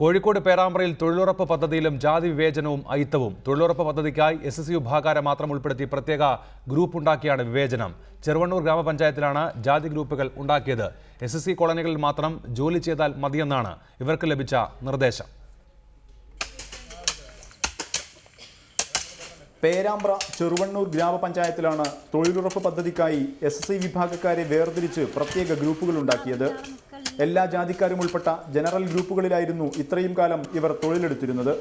കോഴിക്കോട് പേരാമ്പ്രയിൽ തൊഴിലുറപ്പ് പദ്ധതിയിലും ജാതി വിവേചനവും അയിത്തവും. തൊഴിലുറപ്പ് പദ്ധതിക്കായി എസ് എസ് വിഭാഗക്കാരെ മാത്രം ഉൾപ്പെടുത്തി പ്രത്യേക ഗ്രൂപ്പ് ഉണ്ടാക്കിയാണ് വിവേചനം. ചെറുവണ്ണൂർ ഗ്രാമപഞ്ചായത്തിലാണ് ജാതി ഗ്രൂപ്പുകൾ ഉണ്ടാക്കിയത്. എസ് എസ് സി കോളനികളിൽ മാത്രം ജോലി ചെയ്താൽ മതിയെന്നാണ് ഇവർക്ക് ലഭിച്ച നിർദ്ദേശം. പേരാമ്പ്ര ചെറുവണ്ണൂർ ഗ്രാമപഞ്ചായത്തിലാണ് തൊഴിലുറപ്പ് പദ്ധതിക്കായി എസ് എസ് ഐ വിഭാഗക്കാരെ വേർതിരിച്ച് പ്രത്യേക ഗ്രൂപ്പുകൾ ഉണ്ടാക്കിയത്. എല്ലാ ജാതിക്കാരും ഉൾപ്പെട്ട ജനറൽ ഗ്രൂപ്പുകളിലായിരുന്നു ഇത്രയും കാലം ഇവർ തൊഴിലെടുത്തിരുന്നത്.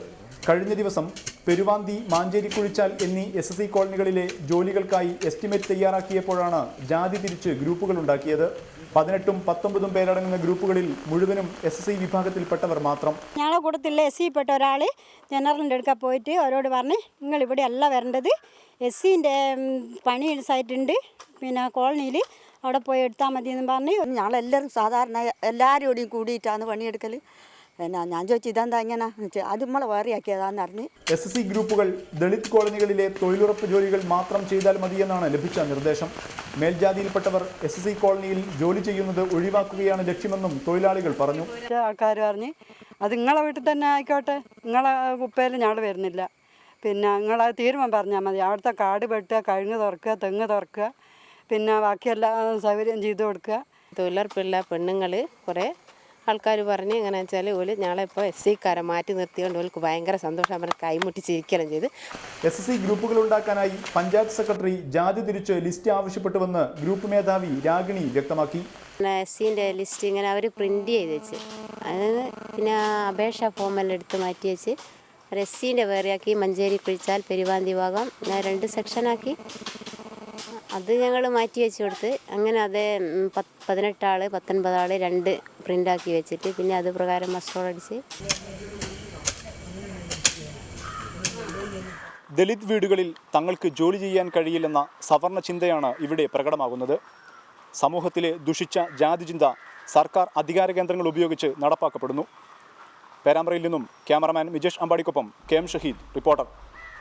കഴിഞ്ഞ ദിവസം പെരുവാന്തി മാഞ്ചേരി കുഴിച്ചാൽ എന്നീ എസ് എസ് സി കോളനികളിലെ ജോലികൾക്കായി എസ്റ്റിമേറ്റ് തയ്യാറാക്കിയപ്പോഴാണ് ജാതി തിരിച്ച് ഗ്രൂപ്പുകൾ ഉണ്ടാക്കിയത്. പതിനെട്ടും പത്തൊമ്പതും പേരടങ്ങുന്ന ഗ്രൂപ്പുകളിൽ മുഴുവനും എസ് എസ് ഐ വിഭാഗത്തിൽപ്പെട്ടവർ മാത്രം. ഞങ്ങളെ കൂട്ടത്തിൽ എസ് സി പെട്ട ഒരാൾ ജനറലിന്റെ അടുക്ക പോയിട്ട് അവരോട് പറഞ്ഞ് നിങ്ങൾ ഇവിടെ അല്ല വരേണ്ടത്. എസ് സിന്റെ പണി സൈറ്റുണ്ട്. പിന്നെ കോളനിയിൽ അവിടെ പോയി എടുത്താൽ മതി എന്ന് പറഞ്ഞ് ഞങ്ങളെല്ലാവരും സാധാരണ എല്ലാവരും കൂടിയും കൂടിയിട്ടാണ് പണിയെടുക്കൽ എന്നാ ഞാൻ ചോദിച്ചു ഇതെന്താ ഇങ്ങനെ? അത് നമ്മളെ വേറെയാക്കിയതാന്ന് അറിഞ്ഞ് എസ് എസ് സി ഗ്രൂപ്പുകൾ ദളിത് കോളനികളിലെ തൊഴിലുറപ്പ് ജോലികൾ മാത്രം ചെയ്താൽ മതിയെന്നാണ് ലഭിച്ച നിർദ്ദേശം. മേൽജാതിയിൽപ്പെട്ടവർ എസ് എസ് സി കോളനിയിൽ ജോലി ചെയ്യുന്നത് ഒഴിവാക്കുകയാണ് ലക്ഷ്യമെന്നും തൊഴിലാളികൾ പറഞ്ഞു. ആൾക്കാർ പറഞ്ഞ് അത് നിങ്ങളെ വീട്ടിൽ തന്നെ ആയിക്കോട്ടെ. നിങ്ങളെ കുപ്പയിൽ ഞങ്ങൾ വരുന്നില്ല. പിന്നെ നിങ്ങളെ തീരുമാനം പറഞ്ഞാൽ മതി. അവിടുത്തെ കാട് വെട്ടുക കഴുങ്ങ് തുറക്കുക തെങ്ങ് തുറക്കുക. പിന്നെ ബാക്കിയെല്ലാ സൗകര്യം ചെയ്തു കൊടുക്കുക. തൊഴിലുറപ്പുള്ള പെണ്ണുങ്ങൾ കുറേ ആൾക്കാർ പറഞ്ഞ് എങ്ങനെ വെച്ചാൽ ഓൽ ഞങ്ങളെ ഇപ്പോൾ എസ് സിക്കാരെ മാറ്റി നിർത്തിയോണ്ട് ഓൾക്ക് ഭയങ്കര സന്തോഷം. അവർ കൈമുട്ടി ചിരിക്കണം ചെയ്ത് എസ് എസ് സി ഗ്രൂപ്പുകൾ ഉണ്ടാക്കാനായി പഞ്ചായത്ത് സെക്രട്ടറി ജാതി തിരിച്ച് ലിസ്റ്റ് ആവശ്യപ്പെട്ടുവെന്ന് ഗ്രൂപ്പ് മേധാവി രാഗിണി വ്യക്തമാക്കി. എസ് സിന്റെ ലിസ്റ്റ് ഇങ്ങനെ അവർ പ്രിന്റ് ചെയ്ത് വെച്ച്. അത് പിന്നെ അപേക്ഷാ ഫോമെല്ലാം എടുത്ത് മാറ്റി വെച്ച്. എസ് സിന്റെ വേറെയാക്കി മഞ്ചേരി കുഴിച്ചാൽ പെരുവാന്തി ഭാഗം രണ്ട് സെക്ഷനാക്കി അത് ഞങ്ങൾ മാറ്റി വെച്ച് കൊടുത്ത് അങ്ങനെ അത് പത്ത് പതിനെട്ടാൾ പത്തൊൻപതാൾ രണ്ട് പ്രിന്റാക്കി വെച്ചിട്ട് പിന്നെ അത് പ്രകാരം മസ്റ്റോളടിച്ച് ദലിത് വീടുകളിൽ തങ്ങൾക്ക് ജോലി ചെയ്യാൻ കഴിയില്ലെന്ന സവർണ ചിന്തയാണ് ഇവിടെ പ്രകടമാകുന്നത്. സമൂഹത്തിലെ ദുഷിച്ച ജാതി ചിന്ത സർക്കാർ അധികാര കേന്ദ്രങ്ങൾ ഉപയോഗിച്ച് നടപ്പാക്കപ്പെടുന്നു. പേരാമ്പ്രയിൽ നിന്നും ക്യാമറമാൻ വിജേഷ് അമ്പാടിക്കൊപ്പം കെ എം ഷഹീദ് റിപ്പോർട്ടർ.